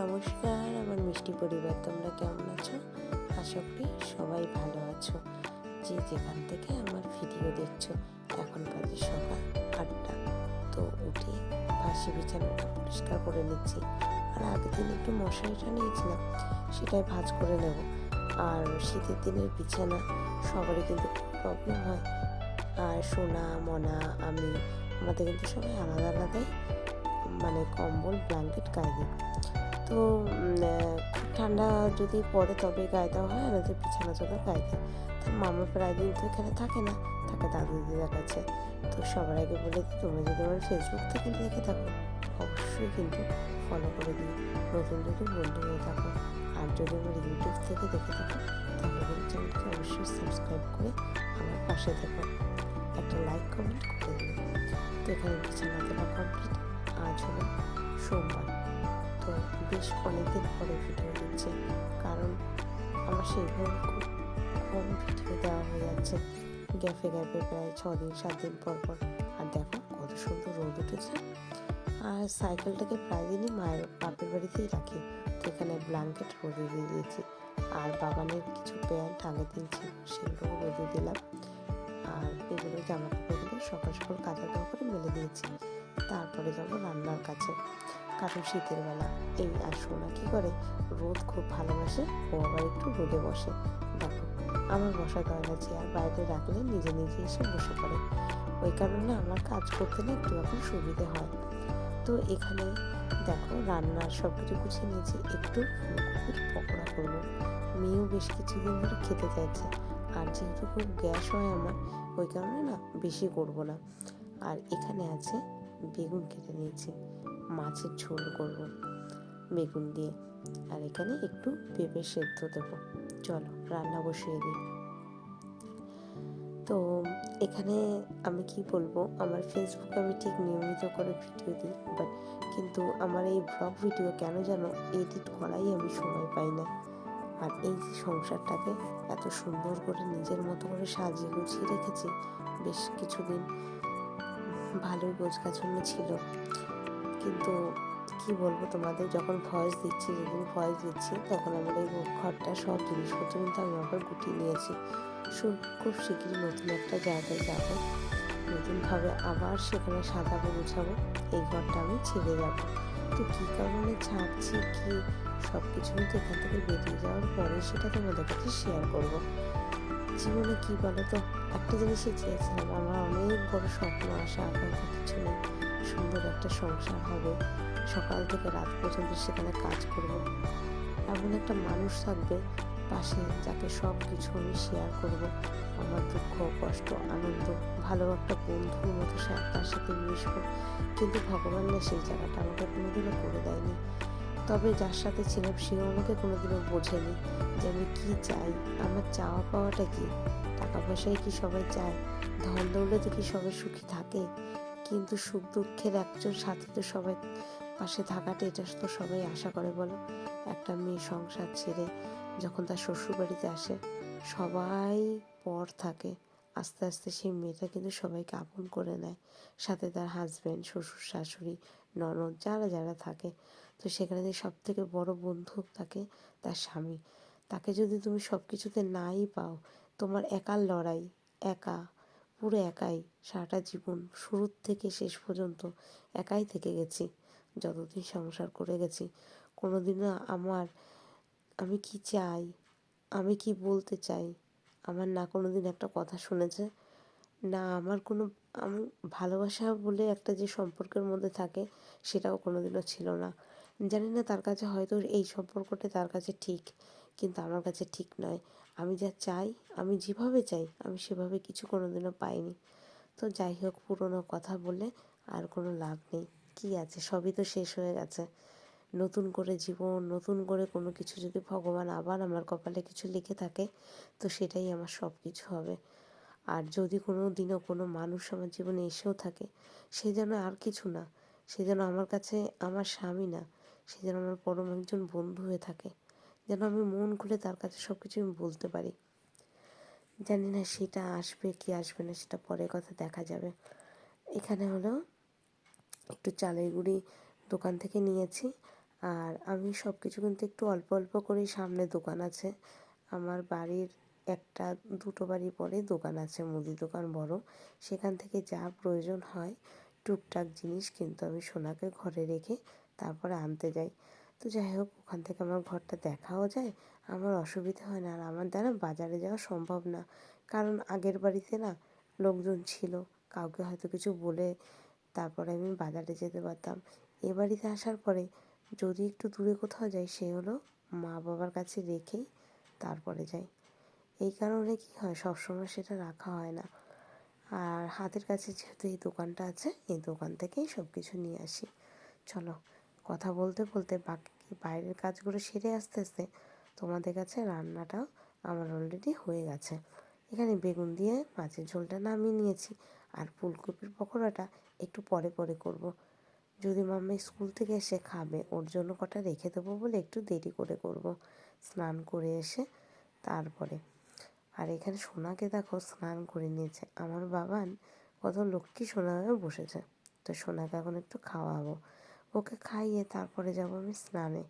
নমস্কার, আমার মিষ্টি পরিবার, তোমরা কেমন আছো? আশা করি সবাই ভালো আছো। যে যেখান থেকে আমার ভিডিও দেখছ, এখন বাজে সকাল আটটা। তো উঠে বাসি বিছানাটা পরিষ্কার করে নিচ্ছি। আর আগের দিন একটু মশারিটা নিয়েছিলাম, সেটাই ভাজ করে নেব। আর শীতের দিনের বিছানা, সবারই কিন্তু প্রবলেম হয়। আর সোনা, মনা, আমি, আমাদের কিন্তু সবাই আলাদা আলাদাই মানে কম্বল ব্ল্যাঙ্কেট গায়ে দিই। তো খুব ঠান্ডা যদি পড়ে তবে গায়ে দেওয়া হয়, আর বিছানা চাদর গায়ে দিই তো মামা প্রায় দিন তো এখানে থাকে না, থাকে দাদু দিদার কাছে। তো সবার আগে বলে দিই, তোমরা যদি আমার ফেসবুক থেকে দেখে থাকো, অবশ্যই কিন্তু ফলো করে দিই নতুন নতুন বন্ধু হয়ে থাকো। আর যদি আমার ইউটিউব থেকে দেখে থাকো, তাহলে চ্যানেলকে অবশ্যই সাবস্ক্রাইব করে আমার পাশে থেকো। একটা লাইক কমেন্ট করে দিও। তো এখানে বিছানা তোলা কমপ্লিট আজ হলো সোমবার। তো বেশ অনেকদিন পরে ভিডিও দিচ্ছে কারণ আমার সেইভাবে খুব কম ভিডিও দেওয়া হয়ে যাচ্ছে। গ্যাপে গ্যাপে প্রায় ছ দিন সাত দিন পর পর। আর দেখো কত সুন্দর রোদ উঠেছে। আর সাইকেলটাকে প্রায় দিনই মায়ের বাপের বাড়িতেই রাখি। তো এখানে ব্ল্যাঙ্কেট রোদে দিয়ে দিয়েছি। আর বাগানের কিছু প্যান্ট আগের দিন ছিল সেগুলো রোদে দিলাম। আর এগুলো জামা কাপড়গুলো সকাল সকাল কাঁচা ধোয়া করে মেলে দিয়েছি। তারপরে যাব রান্নার কাছে কারণ শীতের বেলা এই আর সোনা কী করে? রোদ খুব ভালোবাসে ও আবার একটু রোদে বসে। দেখো, আমার বসা দরজা চেয়ার বাইরে রাখলে নিজে নিজে এসে বসে পড়ে। ওই কারণে আমার কাজ করতে না একটু রকম সুবিধে হয়। তো এখানে দেখো রান্নার সব কিছু গুছিয়ে নিয়েছি, একটু ফুলকপির পকোড়া করব। মেয়েও বেশ কিছুদিন ধরে খেতে চাইছে। আর যেহেতু খুব গ্যাস হয় আমার, ওই কারণে না বেশি করব না। আর এখানে আছে বেগুন কেটে নিয়েছি। মাছের ঝোল করব। বেগুন দিয়ে। আর এখানে একটু পেঁপে সেদ্ধ দেবো। চলো, রান্না বসিয়ে দিই। তো, এখানে আমি কি বলব? আমার ফেসবুকে আমি ঠিক নিয়মিত করে ভিডিও দিই বাট কিন্তু আমার এই ব্লগ ভিডিও কেন যেন এডিট করাই আমি সময় পাই না। আর এই যে সংসারটাকে এত সুন্দর করে নিজের মতো করে সাজিয়ে গুছিয়ে রেখেছি, বেশ কিছুদিন ভালোই গোছগাছন্ন ছিল। কিন্তু কি বলব তোমাদের, যখন ভয়েস দিচ্ছি, যেদিন ভয়েস দিচ্ছি, তখন এই ঘরটা সব জিনিসপত্র কিন্তু আমি আবার গুটিয়ে নিয়েছি। খুব শীঘ্রই নতুন একটা জায়গায় যাব। নতুনভাবে আবার সেখানে সাজাবো, গুছাবো, এই ঘরটা আমি ছেড়ে যাব। তো কী কারণে ছাড়ছি, কি সব কিছু কিন্তু এখান থেকে বেরিয়ে যাওয়ার পরে সেটা তোমাদের কাছে শেয়ার করব। জীবনে কী বলো তো একটা জিনিসই চেয়েছিলাম, আমার অনেক বড় স্বপ্ন, আশা, আকাঙ্ক্ষা, কিছু নেই। সুন্দর একটা সংসার হবে। সকাল থেকে রাত পর্যন্ত সেখানে কাজ করব। এমন একটা মানুষ থাকবে পাশে যাকে সব কিছু আমি শেয়ার করব। আমার দুঃখ, কষ্ট, আনন্দ, ভালো একটা বন্ধুর মতো তার সাথে মিশবো। কিন্তু ভগবান না সেই জায়গাটা আমাকে কোনোদিনও করে দেয়নি। তবে যার সাথে ছিলাম সেও আমাকে কোনোদিনও বোঝেনি যে আমি কী চাই। আমার চাওয়া পাওয়াটা কী? টাকা পয়সায় কি সবাই চায়? ধন দৌলতে কি সবাই সুখী থাকে? কিন্তু সুখ দুঃখের একজন সাথে তো সবাই পাশে থাকাটা, এটা তো সবাই আশা করে বলো। একটা মেয়ে সংসার ছেড়ে যখন তার শ্বশুর বাড়িতে আসে, সবাই পর থাকে। আস্তে আস্তে সেই মেয়েটা কিন্তু সবাইকে আপন করে নেয়। সাথে তার হাজব্যান্ড শ্বশুর, শাশুড়ি, ননদ যারা যারা থাকে। তো সেখানে যে সব থেকে বড় বন্ধু থাকে তার স্বামী। তাকে যদি তুমি সব কিছুতে নাই পাও, তোমার একার লড়াই, একা পুরো একাই সারাটা জীবন, শুরুর থেকে শেষ পর্যন্ত একাই থেকে গেছি। যতদিন সংসার করে গেছি কোনো দিনও আমার, আমি কি চাই, আমি কি বলতে চাই, আমার না কোনো দিন একটা কথা শুনেছে, না আমার কোনো, আমি ভালোবাসা বলে একটা যে সম্পর্কের মধ্যে থাকে, সেটাও কোনো দিনও ছিল না। জানি না তার কাছে হয়তো এই সম্পর্কটা তার কাছে ঠিক, কিন্তু আমার কাছে ঠিক নয়। আমি যা চাই, আমি যেভাবে চাই, আমি সেভাবে কিছু কোনোদিনও পাইনি। তো যাই হোক, পুরনো কথা বলে আর কোনো লাভ নেই। কী আছে? সবই তো শেষ হয়ে গেছে। নতুন করে জীবন, নতুন করে কোনো কিছু যদি ভগবান আবার আমার কপালে কিছু লিখে থাকে, তো সেটাই আমার সব কিছু হবে। আর যদি কোনো দিনও কোনো মানুষ আমার জীবনে এসেও থাকে, সে যেন আর কিছু না, সে যেন আমার কাছে আমার স্বামী না, সে যেন আমার পরম একজন বন্ধু হয়ে থাকে যেন আমি মন খুলে তার কাছে সব কিছু আমি বলতে পারি। জানি না সেটা আসবে কি আসবে না, সেটা পরে কথা দেখা যাবে। এখানে হলো একটু চালের গুঁড়ি দোকান থেকে নিয়েছি। আর আমি সব কিছু কিন্তু একটু অল্প অল্প করেই সামনে দোকান আছে। আমার বাড়ির একটা দুটো বাড়ি পরে দোকান আছে, মুদি দোকান বড়। সেখান থেকে যা প্রয়োজন হয় টুকটাক জিনিস কিন্তু আমি সোনাকে ঘরে রেখে তারপরে আনতে যাই। তো যাই হোক, ওখান থেকে আমার ঘরটা দেখাও যায়। আমার অসুবিধা হয় না, আর আমার দ্বারা বাজারে যাওয়া সম্ভব না। কারণ আগের বাড়িতে না লোকজন ছিল, কাউকে হয়তো কিছু বলে তারপরে আমি বাজারে যেতে পারতাম। এ বাড়িতে আসার পরে যদি একটু দূরে কোথাও যাই, সে হলো মা বাবার কাছে রেখেই তারপরে যাই। এই কারণে কি হয়, সবসময় সেটা রাখা হয় না। আর হাতের কাছে যেহেতু এই দোকানটা আছে, এই দোকান থেকেই সব কিছু নিয়ে আসি। চলো, কথা বলতে বলতে বাকি বাইরের কাজগুলো সেরে আস্তে আস্তে তোমাদের কাছে রান্নাটাও আমার অলরেডি হয়ে গেছে। এখানে বেগুন দিয়ে মাছের ঝোলটা নামিয়ে নিয়েছি আর ফুলকপির পকোড়াটা একটু পরে পরে করব। যদি মাম্মা স্কুল থেকে এসে খাবে, ওর জন্য কটা রেখে দেবো বলে একটু দেরি করে করব। স্নান করে এসে তারপরে। আর এখানে সোনাকে দেখো স্নান করে নিয়েছে। আমার বাবান কত লক্ষ্মী সোনা হয়ে বসেছে। তো সোনাকে এখন একটু খাওয়াবো। ওকে খাইয়ে তারপরে যাব আমি স্নানে।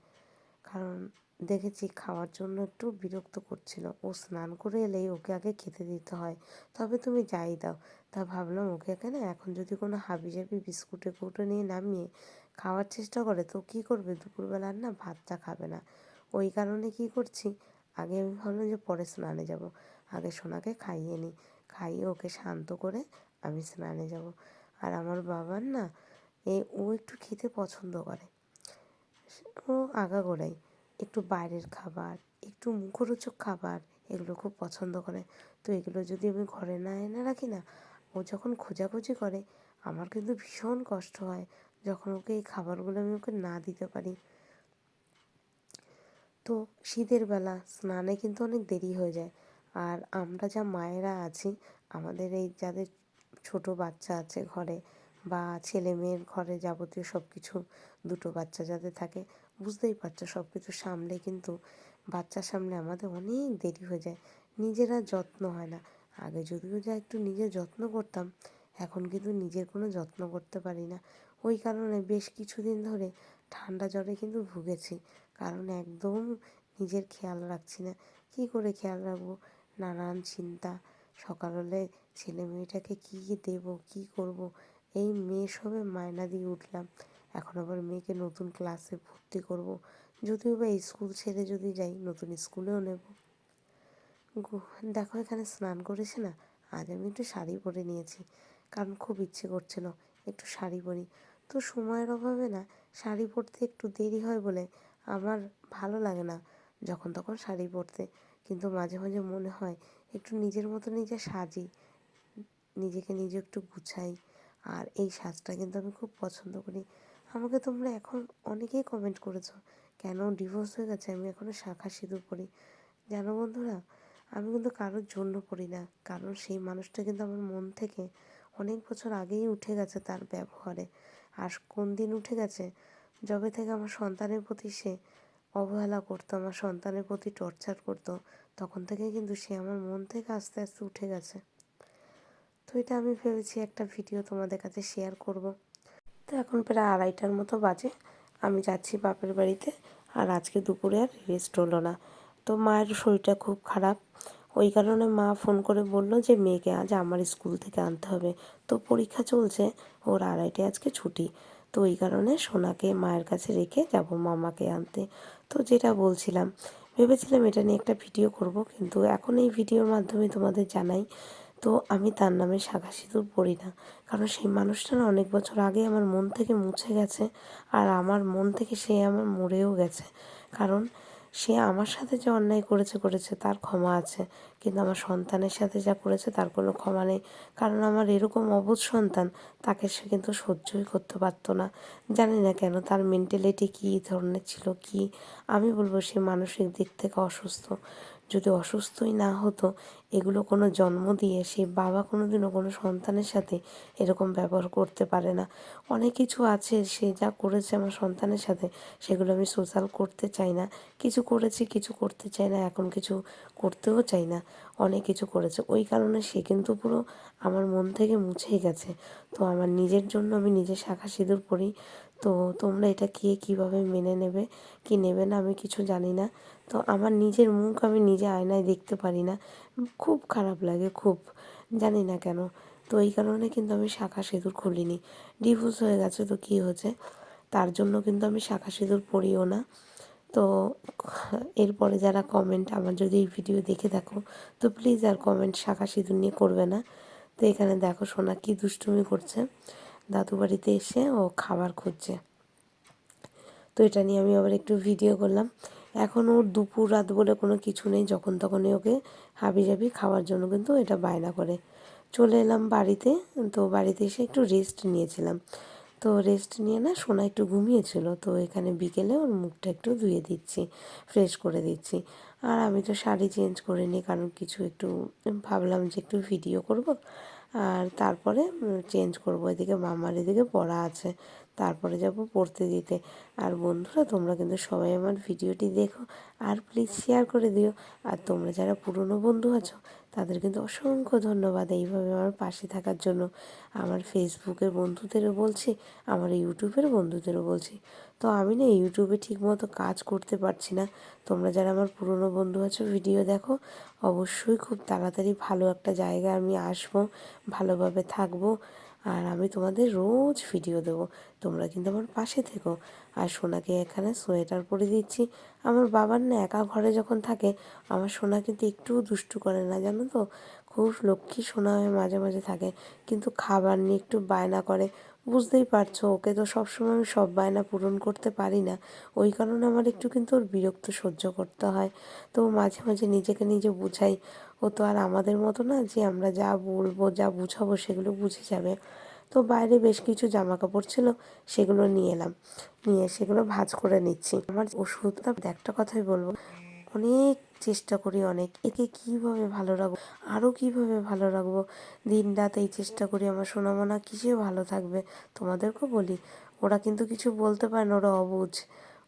কারণ দেখেছি খাওয়ার জন্য একটু বিরক্ত করছিল। ও স্নান করে এলেই ওকে আগে খেতে দিতে হয়। তবে তুমি যাই দাও। তা ভাবলাম ওকে এখানে এখন যদি কোনো হাবি জাবি বিস্কুটে কৌটো নিয়ে নামিয়ে খাওয়ার চেষ্টা করে, তো কী করবে? দুপুরবেলা আর না ভাতটা খাবে না। ওই কারণে কি করছি? আগে আমি ভাবলাম যে পরে স্নানে যাব। আগে সোনাকে খাইয়ে নিই খাইয়ে ওকে শান্ত করে আমি স্নানে যাব। আর আমার বাবার না ও একটু খেতে পছন্দ করে। ও আগাগোড়াই একটু বাইরের খাবার, একটু মুখরোচক খাবার, এগুলো খুব পছন্দ করে। তো এগুলো যদি আমি ঘরে না এনে রাখি না, ও যখন খোঁজাখুঁজি করে, আমার কিন্তু ভীষণ কষ্ট হয় যখন ওকে এই খাবারগুলো আমি ওকে না দিতে পারি। তো শীতের বেলা স্নানে কিন্তু অনেক দেরি হয়ে যায়। আর আমরা যা মায়েরা আছি, আমাদের এই যাদের ছোট বাচ্চা আছে ঘরে বা ছেলে মেয়ের ঘরে যাবতীয় সব কিছু দুটো বাচ্চা যাদের থাকে, বুঝতেই পারছ সব কিছু সামলে কিন্তু বাচ্চার সামনে আমাদের অনেক দেরি হয়ে যায়। নিজেরা যত্ন হয় না। আগে যদিও যা একটু নিজের যত্ন করতাম, এখন কিন্তু নিজের কোনো যত্ন করতে পারি না। ওই কারণে বেশ কিছুদিন ধরে ঠান্ডা জ্বরে কিন্তু ভুগেছি। কারণ একদম নিজের খেয়াল রাখছি না। কী করে খেয়াল রাখব? নানান চিন্তা। সকাল হলে ছেলে মেয়েটাকে কী দেবো, কী করব? এই মেয়ে সবে মায়না দিয়ে উঠলাম। এখন আবার মেয়েকে নতুন ক্লাসে ভর্তি করব। যদিও বা স্কুল ছেড়ে যদি যাই, নতুন স্কুলেও নেব। দেখো এখানে স্নান করেছে না? আজ আমি একটু শাড়ি পরে নিয়েছি। কারণ খুব ইচ্ছে করছিল একটু শাড়ি পরি। তো সময়ের অভাবে না, শাড়ি পরতে একটু দেরি হয় বলে আমার ভালো লাগে না যখন তখন শাড়ি পরতে। কিন্তু মাঝে মাঝে মনে হয় একটু নিজের মতো নিজে সাজি, নিজেকে নিজে একটু গুছাই। আর এই সাজটা কিন্তু আমি খুব পছন্দ করি। আমাকে তোমরা এখন অনেকেই কমেন্ট করেছ, কেন ডিভোর্স হয়ে গেছে? আমি এখনও শাখা সিঁদুর পরি। জানো বন্ধুরা, আমি কিন্তু কারোর জন্য পড়ি না। কারণ সেই মানুষটা কিন্তু আমার মন থেকে অনেক বছর আগেই উঠে গেছে তার ব্যবহারে। আর কোন দিন উঠে গেছে? যবে থেকে আমার সন্তানের প্রতি সে অবহেলা করতো, আমার সন্তানের প্রতি টর্চার করতো, তখন থেকে কিন্তু সে আমার মন থেকে আস্তে আস্তে উঠে গেছে। এটা আমি ভেবেছি একটা ভিডিও তোমাদের কাছে শেয়ার করব। তো এখন প্রায় আড়াইটার মতো বাজে। আমি যাচ্ছি বাপের বাড়িতে আর আজকে দুপুরে আর রেস্ট হলো না। তো মায়ের শরীরটা খুব খারাপ। ওই কারণে মা ফোন করে বলল যে, মেয়েকে আজ আমার স্কুল থেকে আনতে হবে। তো পরীক্ষা চলছে। ওর আড়াইটায় আজকে ছুটি। তো ওই কারণে সোনাকে মায়ের কাছে রেখে যাব মামাকে আনতে। তো যেটা বলছিলাম, ভেবেছিলাম এটা নিয়ে একটা ভিডিও করব। কিন্তু এখন এই ভিডিওর মাধ্যমে তোমাদের জানাই তো আমি তার নামে শাখা সিঁদুর পড়ি না। কারণ সেই মানুষটা না অনেক বছর আগে আমার মন থেকে মুছে গেছে আর আমার মন থেকে সে আমার মরেও গেছে। কারণ সে আমার সাথে যে অন্যায় করেছে করেছে, তার ক্ষমা আছে। কিন্তু আমার সন্তানের সাথে যা করেছে, তার কোনো ক্ষমা নেই। কারণ আমার এরকম অবুধ সন্তান, তাকে সে কিন্তু সহ্যই করতে পারতো না। জানি না কেন তার মেন্টালিটি কী ধরনের ছিল কি? আমি বলব সে মানসিক দিক থেকে অসুস্থ। যদি অসুস্থই না হতো, এগুলো কোনো জন্ম দিয়ে সেই বাবা কোনো দিনও কোনো সন্তানের সাথে এরকম ব্যবহার করতে পারে না। অনেক কিছু আছে, সে যা করেছে আমার সন্তানের সাথে, সেগুলো আমি সোশ্যাল করতে চাই না। কিছু করেছি, কিছু করতে চাই না, এখন কিছু করতেও চাই না, অনেক কিছু করেছে। ওই কারণে সে কিন্তু পুরো আমার মন থেকে মুছেই গেছে। তো আমার নিজের জন্য আমি নিজে শাখা সিঁদুর পরি। তো তোমরা এটা কে কীভাবে মেনে নেবে, কি নেবে না আমি কিছু জানি না। তো আমার নিজের মুখ আমি নিজে আয়নায় দেখতে পারি না। খুব খারাপ লাগে, খুব। জানি না কেন। তো এই কারণে কিন্তু আমি শাখা সিঁদুর খুলিনি। ডিভোর্স হয়ে গেছে তো কী হয়েছে তার জন্য কিন্তু আমি শাখা সিঁদুর পরিও না। তো এরপরে যারা কমেন্ট আমার যদি এই ভিডিও দেখে থাকো, তো প্লিজ আর কমেন্ট শাখা সিঁদুর নিয়ে করবে না। তো এখানে দেখো সোনা কী দুষ্টুমি করছে। দাদু বাড়িতে এসে ও খাবার খুঁজছে। তো এটা নিয়ে আমি আবার একটু ভিডিও করলাম। এখন ওর দুপুর রাত বলে কোনো কিছু নেই, যখন তখনই ওকে হাবি জাবি খাওয়ার জন্য কিন্তু এটা বায়না করে। চলে এলাম বাড়িতে, তো বাড়িতে এসে একটু রেস্ট নিয়েছিলাম। তো রেস্ট নিয়ে না সোনা একটু ঘুমিয়েছিল, তো এখানে বিকেলে ওর মুখটা একটু ধুয়ে দিচ্ছি ফ্রেশ করে দিচ্ছি। আর আমি তো শাড়ি চেঞ্জ করে নিই, কারণ কিছু একটু ভাবলাম যে একটু ভিডিও করব। আর তারপরে চেঞ্জ করব, এদিকে মামার এদিকে পড়া আছে। তারপরে যাব পড়তে দিতে। আর বন্ধুরা, তোমরা কিন্তু সবাই আমার ভিডিওটি দেখো আর প্লিজ শেয়ার করে দিও। আর তোমরা যারা পুরনো বন্ধু আছো, তাদের কিন্তু অসংখ্য ধন্যবাদ এইভাবে আমার পাশে থাকার জন্য। আমার ফেসবুকের বন্ধুদেরও বলছি, আমার ইউটিউবের বন্ধুদেরও বলছি। তো আমি না ইউটিউবে ঠিকমতো কাজ করতে পারছি না। তোমরা যারা আমার পুরনো বন্ধু আছো, ভিডিও দেখো। অবশ্যই খুব তাড়াতাড়ি ভালো একটা জায়গায় আমি আসব, ভালোভাবে থাকব। আর আমি তোমাদের রোজ ভিডিও দেবো। তোমরা কিন্তু আমার পাশে থেকো। আর সোনাকে এখানে সোয়েটার পরে দিচ্ছি। আমার বাবার না একা ঘরে যখন থাকে, আমার সোনা কিন্তু একটুও দুষ্টু করে না, জানো তো? খুব লক্ষ্মী সোনা হয়ে মাঝে মাঝে থাকে। কিন্তু খাবার নিয়ে একটু বায়না করে। বুঝতেই পারছ, ওকে তো সবসময় আমি সব বায়না পূরণ করতে পারি না। ওই কারণে আমার একটু কিন্তু ওর বিরক্ত সহ্য করতে হয়। তো মাঝে মাঝে নিজেকে নিজে বুঝাই। ও তো আর আমাদের মতো না যে আমরা যা বলব, যা বুঝাবো সেগুলো বুঝে যাবে। তো বাইরে বেশ কিছু জামা কাপড় ছিল, সেগুলো নিয়ে এলাম। নিয়ে সেগুলো ভাজ করে নিচ্ছি। আমার ওষুধটা, একটা কথাই বলব, অনেক চেষ্টা করি অনেক। একে কীভাবে ভালো রাখব আরও কীভাবে ভালো রাখব? দিন রাত এই চেষ্টা করি, আমার সোনামোনা কিসে ভালো থাকবে? তোমাদেরকেও বলি, ওরা কিন্তু কিছু বলতে পারে না, ওরা অবুঝ।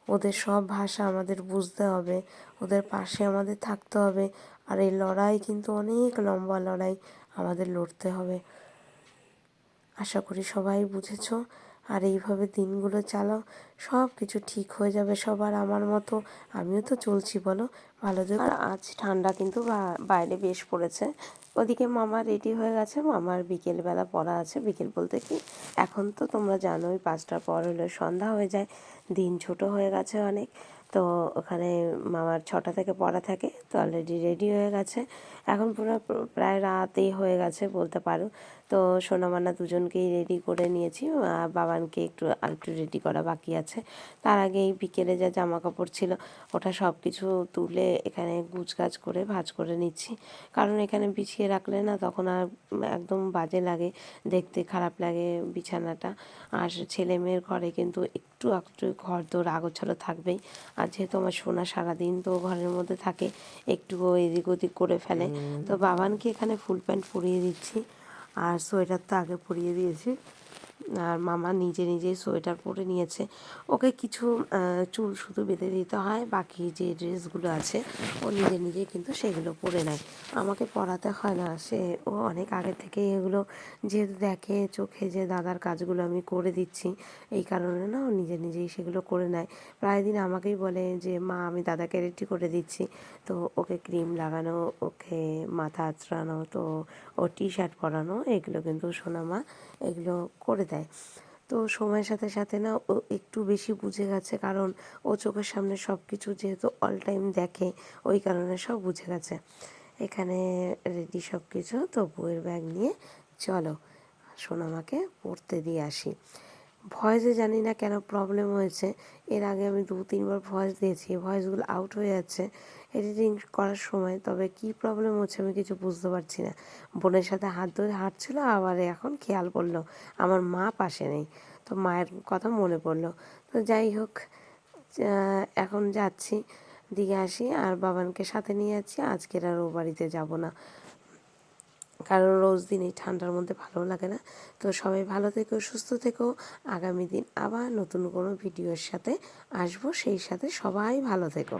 ওদের সব ভাষা আমাদের বুঝতে হবে, ওদের পাশে আমাদের থাকতে হবে। আর এই লড়াই কিন্তু অনেক লম্বা লড়াই আমাদের লড়তে হবে। আশা করি সবাই বুঝেছ। আর এইভাবে দিনগুলো চালাও সব কিছু ঠিক হয়ে যাবে সবার আমার মতো। আমিও তো চলছি, বলো। ভালো আর আজ ঠান্ডা কিন্তু বাইরে বেশ পড়েছে। ওদিকে মামা রেডি হয়ে গেছে। মামার বিকেলবেলা পড়া আছে। বিকেল বলতে কি, এখন তো তোমরা জানোই, পাঁচটার পর হলে সন্ধ্যা হয়ে যায়। দিন ছোট হয়ে গেছে অনেক। তো ওখানে মামার ছটা থেকে পড়া থাকে, তো অলরেডি রেডি হয়ে গেছে। এখন পুরো, প্রায় রাতই হয়ে গেছে বলতে পারো। তো সোনামান্না দুজনকেই রেডি করে নিয়েছি। বাবানকে একটু আরেকটু রেডি করা বাকি আছে। তার আগে এই বিকেলে যা জামা কাপড় ছিল ওটা সব কিছু তুলে এখানে গুছগাছ করে ভাজ করে নিচ্ছি। কারণ এখানে বিছিয়ে রাখলে না তখন আর একদম বাজে লাগে দেখতে খারাপ লাগে বিছানাটা। আর ছেলে মেয়ের ঘরে কিন্তু একটু একটু ঘর দৌড় আগোছালো থাকবেই। আর যেহেতু আমার সোনা সারাদিন তো ঘরের মধ্যে থাকে একটু এদিক ওদিক করে ফেলে। তো বাবানকে এখানে ফুল প্যান্ট পরিয়ে দিচ্ছি। আর সোয়েটার তো আগে পরিয়ে দিয়েছি। আর মামা নিজে নিজেই সোয়েটার পরে নিয়েছে। ওকে কিছু চুল শুধু বেঁধে দিতে হয়, বাকি যে ড্রেসগুলো আছে, ও নিজে নিজে কিন্তু সেগুলো পরে নেয়। আমাকে পরাতে হয় না, সে, ও অনেক আগে থেকে এগুলো যেহেতু দেখে, চোখে যে দাদার কাজগুলো আমি করে দিচ্ছি, এই কারণে না ও নিজে নিজেই সেগুলো করে নেয়। প্রায় দিন আমাকেই বলে যে, মা, আমি দাদাকে রেডি করে দিচ্ছি। তো ওকে ক্রিম লাগানো, ওকে মাথা আঁচড়ানো, তো ও টি শার্ট পরানো, এগুলো কিন্তু সোনা মা এগুলো করে দেয়। তো সময়ের সাথে সাথে না ও একটু বেশি বুঝে গেছে কারণ ও চোখের সামনে সব কিছু যেহেতু অল টাইম দেখে, ওই কারণে সব বুঝে গেছে। এখানে রেডি সব কিছু তো বইয়ের ব্যাগ নিয়ে চলো, সোনামাকে পড়তে দিয়ে আসি। ভয়েসে জানি না কেন প্রবলেম হয়েছে। এর আগে আমি দু, তিনবার ভয়েস দিয়েছি ভয়েসগুলো আউট হয়ে যাচ্ছে। এডিটিং করার সময়, তবে কি প্রবলেম হচ্ছে আমি কিছু বুঝতে পারছি না। বোনের সাথে হাত ধরে হাঁটছিলো, আবার এখন খেয়াল পড়ল, আমার মা পাশে নেই। তো মায়ের কথা মনে পড়ল। তো যাই হোক এখন যাচ্ছি, দিকে আসি, আর বাবানকে সাথে নিয়ে যাচ্ছি, আজকের আর ও বাড়িতে যাব না। কারণ রোজ দিন এই ঠান্ডার মধ্যে ভালো লাগে না। তো সবাই ভালো থেকো, সুস্থ থেকো। আগামী দিন আবার নতুন কোনো ভিডিওর সাথে আসব। সেই সাথে সবাই ভালো থেকো।